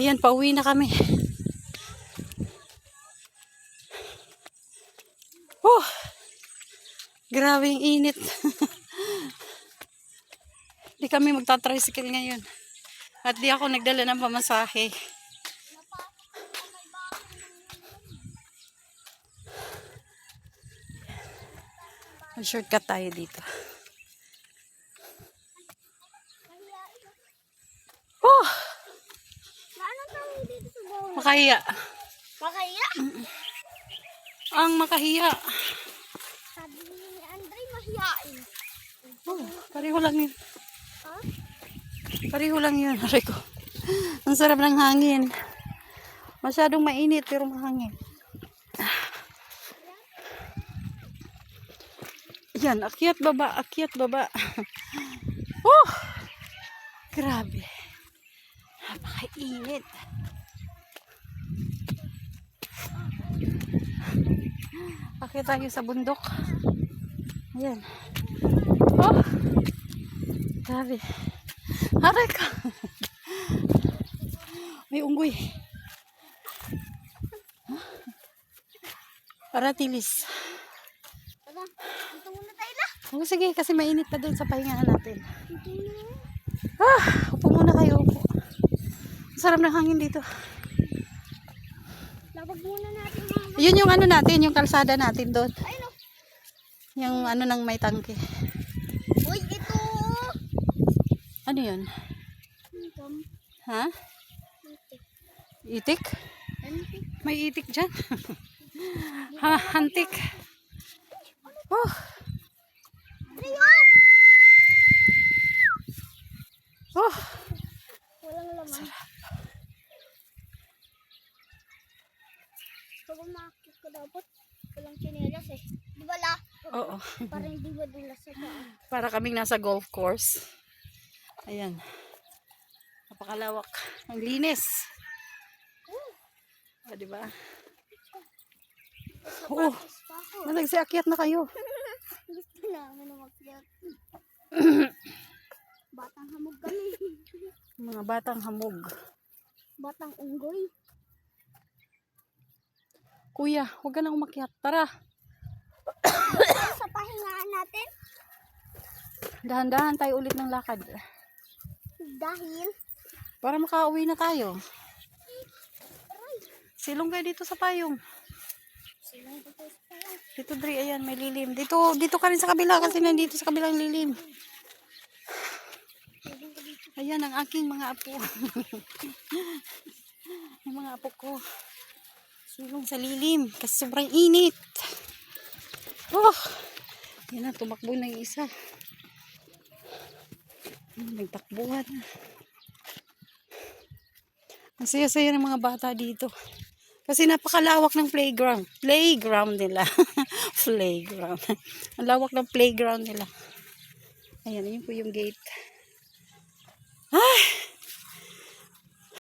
Ayan, pauwi na kami. Oh! Grabe yung init. di kami magta-tricycle ngayon. At di ako nagdala ng pamasahe. Shortcut tayo dito. Oh! Bawah? Makahiya. Makaya? Ang makahiya. Sabi ni Andre, mahiyain. Oh, pareho lang yun. Ha? Pareho lang yun. Aray ko. Ang sarap ng hangin. Masyadong mainit pero mahangin. Yan, akyat baba, akyat baba. Oh! Grabe. Napakainit. Akyat tayo sa bundok. Ayan. Oh! Grabe. Aray ka. May unggoy. Aratilis. Tara, dito muna tayo la. Oh, sige, kasi mainit pa doon sa pahingahan natin. Na. Ah, upo muna kayo, upo. Sarap ng hangin dito. Labag muna natin mga Yun yung ano natin, yung kalsada natin doon. Ayun. Yung ano nang may tangke. Uy, ito. Ano yun? Ito. Ha? Itik? May itik dyan. ha, hantik. Oh, oh. Walang laman. Pag umakit ko dapat, walang chinelas eh. Di ba la? Oo. Parang di ba dulas sa paa? Para kaming nasa golf course. Ayan. Napakalawak. Ang linis. O, di ba? Oo. Ako. Malagsiakyat na kayo. Gusto namin na makyat. Batang hamog kami. Mga batang hamog. Batang unggoy. Kuya, huwag ka na umakyat. Tara. sa pahingaan natin Dahan-dahan tayo ulit ng lakad. dahil Para makauwi na tayo. Silong kayo dito sa payong. silang dito sa. Dito, Dre, ayan, may lilim. Dito, dito ka rin sa kabila kasi nandito sa kabilang lilim. Ayan ang aking mga apo. Yung mga apo ko. Silong sa lilim kasi sobrang init. Oh! Yan na, tumakbo na isa. Nagtakbuhan. Ang saya-saya ng mga bata dito. Kasi napakalawak ng playground. Playground nila. playground. Ang lawak ng playground nila. Ayan, yun po yung gate.